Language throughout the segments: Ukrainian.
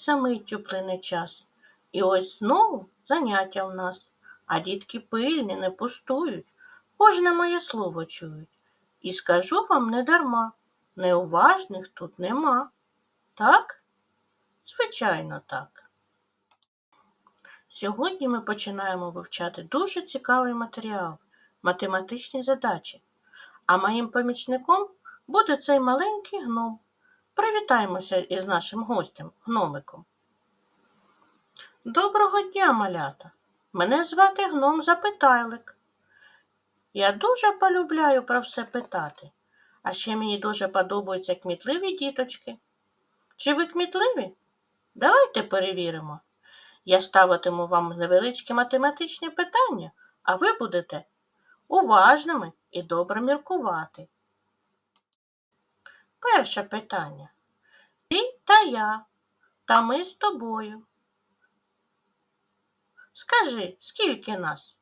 мить за миттю плине час. І ось знову заняття в нас. А дітки пильні не пустують, кожне моє слово чують. І скажу вам не дарма, неуважних тут нема. Так? Звичайно, так. Сьогодні ми починаємо вивчати дуже цікавий матеріал математичні задачі. А моїм помічником буде цей маленький гном. Привітаємося із нашим гостем, гномиком. Доброго дня, малята! Мене звати гном Запитайлик. Я дуже полюбляю про все питати, а ще мені дуже подобаються кмітливі діточки. Чи ви кмітливі? Давайте перевіримо. Я ставитиму вам невеличкі математичні питання, а ви будете уважними і добре міркувати. Перше питання. Ти та я, та ми з тобою. Скажи, скільки нас?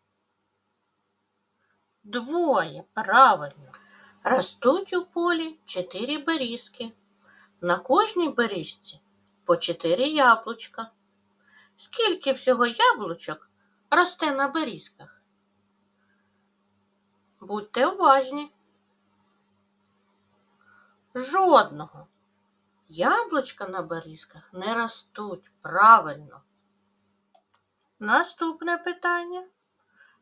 Двоє, правильно. Ростуть у полі чотири берізки. На кожній берізці по чотири яблучка. Скільки всього яблучок росте на берізках? Будьте уважні. Жодного. Яблучка на берізках не ростуть правильно. Наступне питання.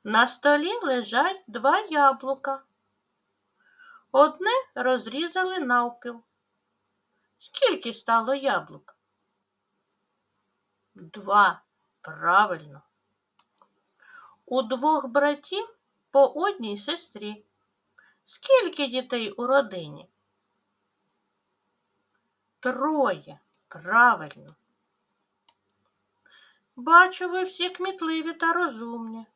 На столі лежать два яблука. Одне розрізали навпіл. Скільки стало яблук? Два. Правильно. У двох братів по одній сестрі. Скільки дітей у родині? Троє. Правильно. Бачу, ви всі кмітливі та розумні.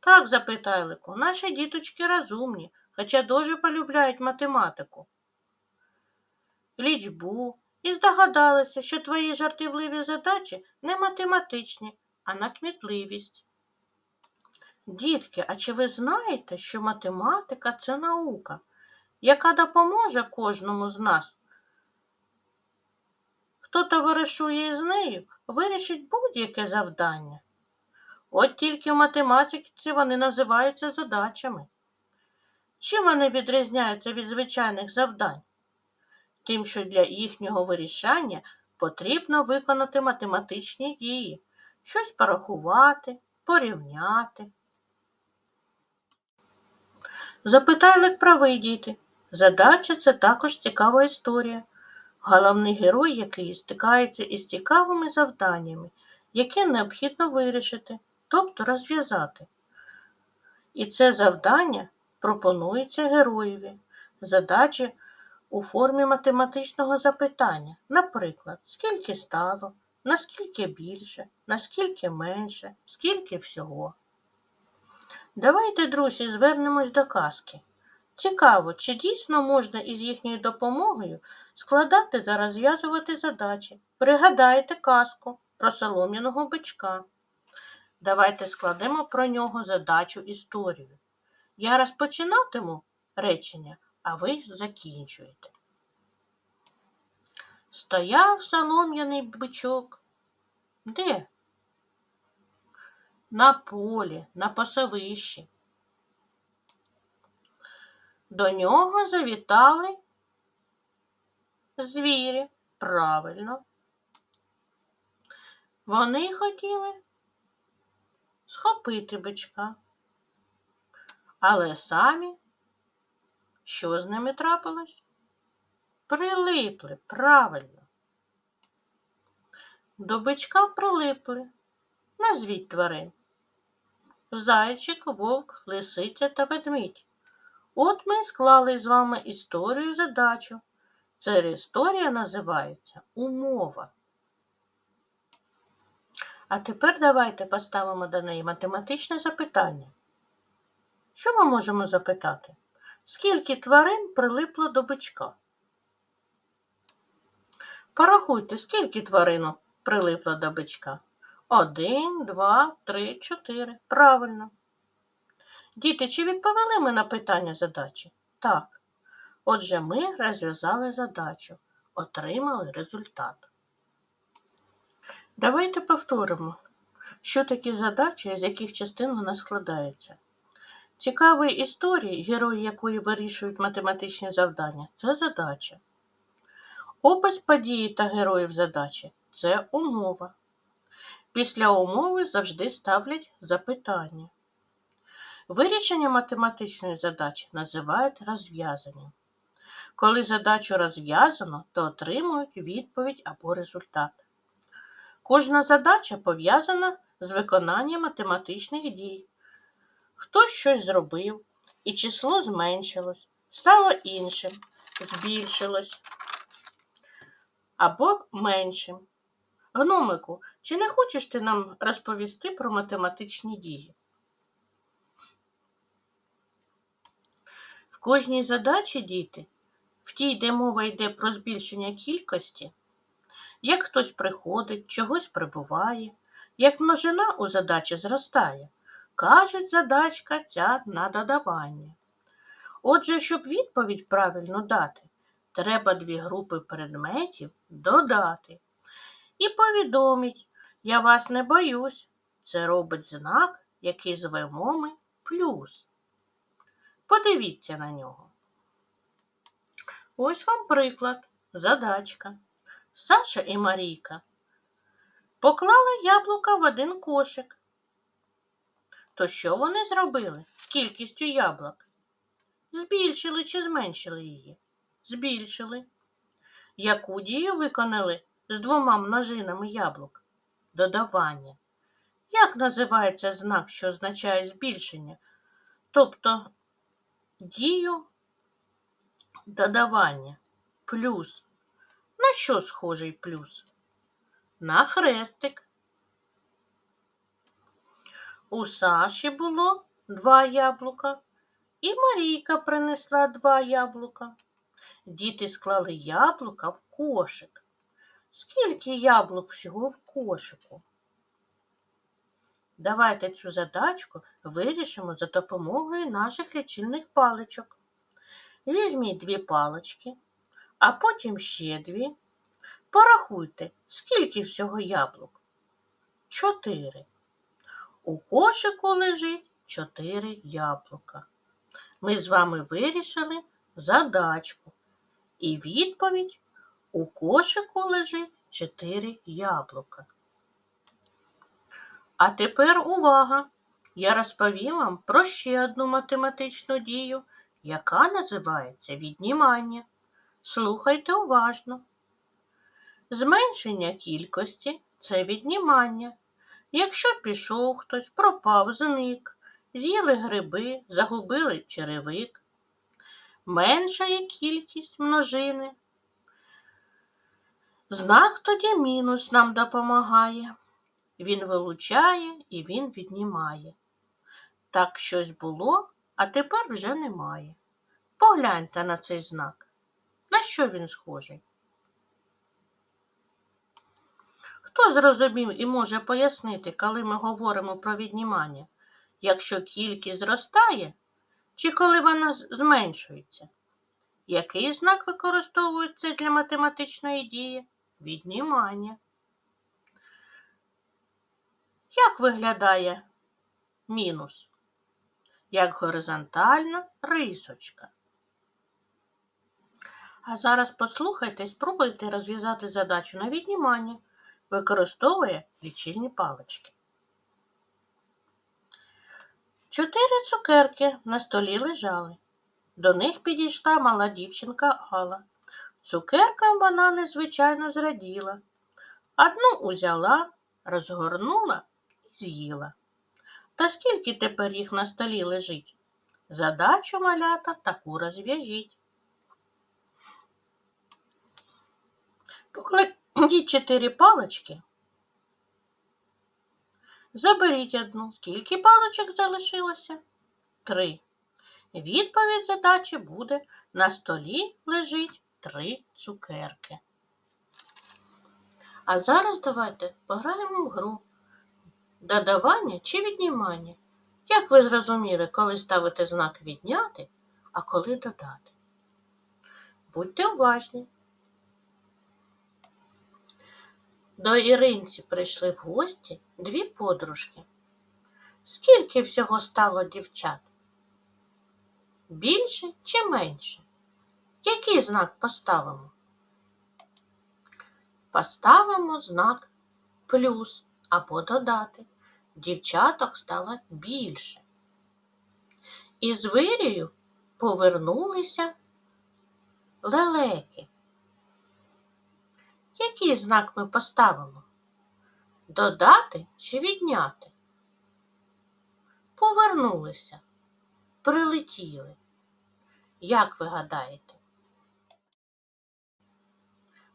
Так, запитайлику, наші діточки розумні, хоча дуже полюбляють математику. Лічбу і здогадалися, що твої жартівливі задачі не математичні, а на кмітливість. Дітки, а чи ви знаєте, що математика це наука, яка допоможе кожному з нас? Хто товаришує з нею, вирішить будь-яке завдання. От тільки в математиці вони називаються задачами. Чим вони відрізняються від звичайних завдань? Тим, що для їхнього вирішання потрібно виконати математичні дії, щось порахувати, порівняти. Запитайлик правий діти. Задача це також цікава історія. Головний герой, який стикається із цікавими завданнями, які необхідно вирішити, тобто розв'язати. І це завдання пропонується героєві. Задачі у формі математичного запитання. Наприклад, скільки стало, наскільки більше, наскільки менше, скільки всього. Давайте, друзі, звернемось до казки. Цікаво, чи дійсно можна із їхньою допомогою складати та розв'язувати задачі. Пригадайте казку про солом'яного бичка. Давайте складемо про нього задачу історію. Я розпочинатиму речення, а ви закінчуєте. Стояв солом'яний бичок. Де? На полі, на пасовищі. До нього завітали звірі. Правильно. Вони хотіли схопити бичка. Але самі, що з ними трапилось? Прилипли правильно. До бичка прилипли. Назвіть тварин. Зайчик, вовк, лисиця та ведмідь. От ми склали з вами історію задачу. Ця історія називається умова. А тепер давайте поставимо до неї математичне запитання. Що ми можемо запитати? Скільки тварин прилипло до бичка? Порахуйте, скільки тварин прилипло до бичка? Один, два, три, чотири. Правильно. Діти, чи відповіли ми на питання задачі? Так. Отже, ми розв'язали задачу, отримали результат. Давайте повторимо, що такі задачі, з яких частин вона складається. Цікаві історії, герої якої вирішують математичні завдання, це задача. Опис події та героїв задачі це умова. Після умови завжди ставлять запитання. Вирішення математичної задачі називають розв'язанням. Коли задачу розв'язано, то отримують відповідь або результат. Кожна задача пов'язана з виконанням математичних дій. Хтось щось зробив, і число зменшилось, стало іншим, збільшилось або меншим. Гномику, чи не хочеш ти нам розповісти про математичні дії? Кожній задачі діти, в тій, де мова йде про збільшення кількості, як хтось приходить, чогось прибуває, як множина у задачі зростає, кажуть задачка ця на додавання. Отже, щоб відповідь правильно дати, треба дві групи предметів додати. І повідомить, я вас не боюсь, це робить знак, який звемо ми плюс. Подивіться на нього. Ось вам приклад, задачка. Саша і Марійка поклали яблука в один кошик. То що вони зробили з кількістю яблук? Збільшили чи зменшили її? Збільшили. Яку дію виконали з двома множинами яблук? Додавання. Як називається знак, що означає збільшення? Тобто дію додавання плюс. На що схожий плюс? На хрестик. У Саші було два яблука, і Марійка принесла два яблука. Діти склали яблука в кошик. Скільки яблук всього в кошику? Давайте цю задачку вирішимо за допомогою наших лічильних паличок. Візьміть дві палички, а потім ще дві. Порахуйте, скільки всього яблук? Чотири. У кошику лежить чотири яблука. Ми з вами вирішили задачку. І відповідь у кошику лежить чотири яблука. А тепер увага! Я розповім вам про ще одну математичну дію, яка називається віднімання. Слухайте уважно. Зменшення кількості це віднімання. Якщо пішов хтось, пропав, зник, з'їли гриби, загубили черевик. Меншає кількість множини. Знак тоді мінус нам допомагає. Він вилучає і він віднімає. Так щось було, а тепер вже немає. Погляньте на цей знак. На що він схожий? Хто зрозумів і може пояснити, коли ми говоримо про віднімання, якщо кількість зростає, чи коли вона зменшується? Який знак використовується для математичної дії? Віднімання. Як виглядає мінус? Як горизонтальна рисочка. А зараз послухайте, спробуйте розв'язати задачу на віднімання, використовує лічильні палички. Чотири цукерки на столі лежали. До них підійшла мала дівчинка Алла. Цукеркам вона незвичайно зраділа. Одну узяла, розгорнула з'їла. Та скільки тепер їх на столі лежить? Задачу малята таку розв'яжіть. Покладіть чотири палочки. Заберіть одну. Скільки палочок залишилося? Три. Відповідь задачі буде на столі лежить три цукерки. А зараз давайте пограємо в гру. Додавання чи віднімання? Як ви зрозуміли, коли ставите знак відняти, а коли додати? Будьте уважні. До Іринці прийшли в гості дві подружки. Скільки всього стало дівчат? Більше чи менше? Який знак поставимо? Поставимо знак плюс або додати. Дівчаток стало більше. Із вирію повернулися лелеки. Який знак ми поставимо? Додати чи відняти? Повернулися, прилетіли. Як ви гадаєте?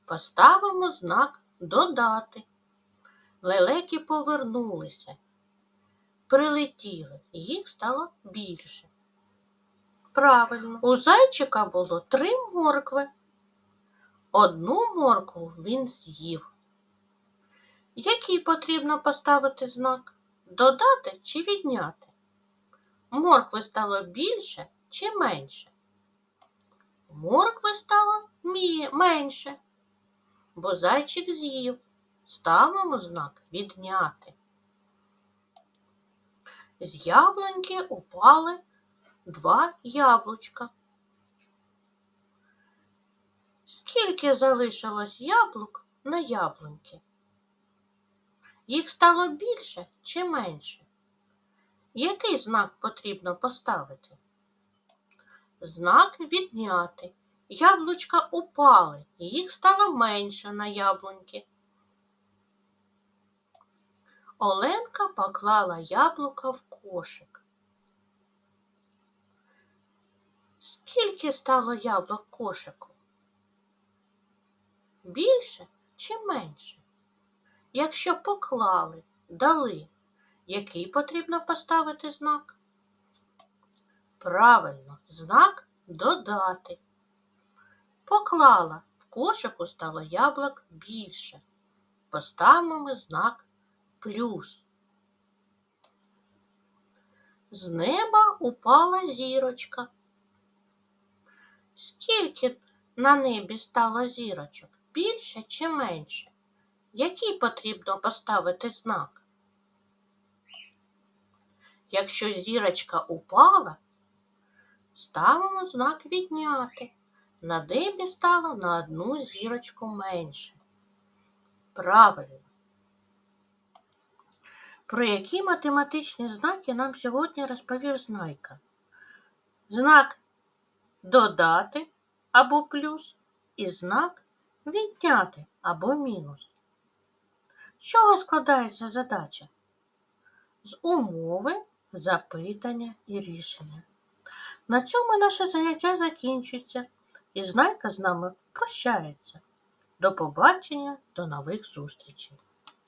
Поставимо знак додати. Лелеки повернулися, прилетіли, їх стало більше. Правильно, у зайчика було три моркви. Одну моркву він з'їв. Який потрібно поставити знак? Додати чи відняти? Моркви стало більше чи менше? Моркви стало менше, бо зайчик з'їв. Ставимо знак відняти. З яблуньки упали два яблучка. Скільки залишилось яблук на яблуньки? Їх стало більше чи менше? Який знак потрібно поставити? Знак відняти. Яблучка упали, їх стало менше на яблуньки. Оленка поклала яблука в кошик. Скільки стало яблук кошику? Більше чи менше? Якщо поклали, дали, який потрібно поставити знак? Правильно, знак додати. Поклала, в кошику стало яблук більше. Поставимо ми знак плюс. З неба упала зірочка. Скільки на небі стало зірочок? Більше чи менше? Який потрібно поставити знак? Якщо зірочка упала, ставимо знак відняти. На небі стало на одну зірочку менше. Правильно. Про які математичні знаки нам сьогодні розповів Знайка? Знак додати або плюс і знак відняти або мінус. З чого складається задача? З умови, запитання і рішення. На цьому наше заняття закінчується, і Знайка з нами прощається. До побачення, до нових зустрічей!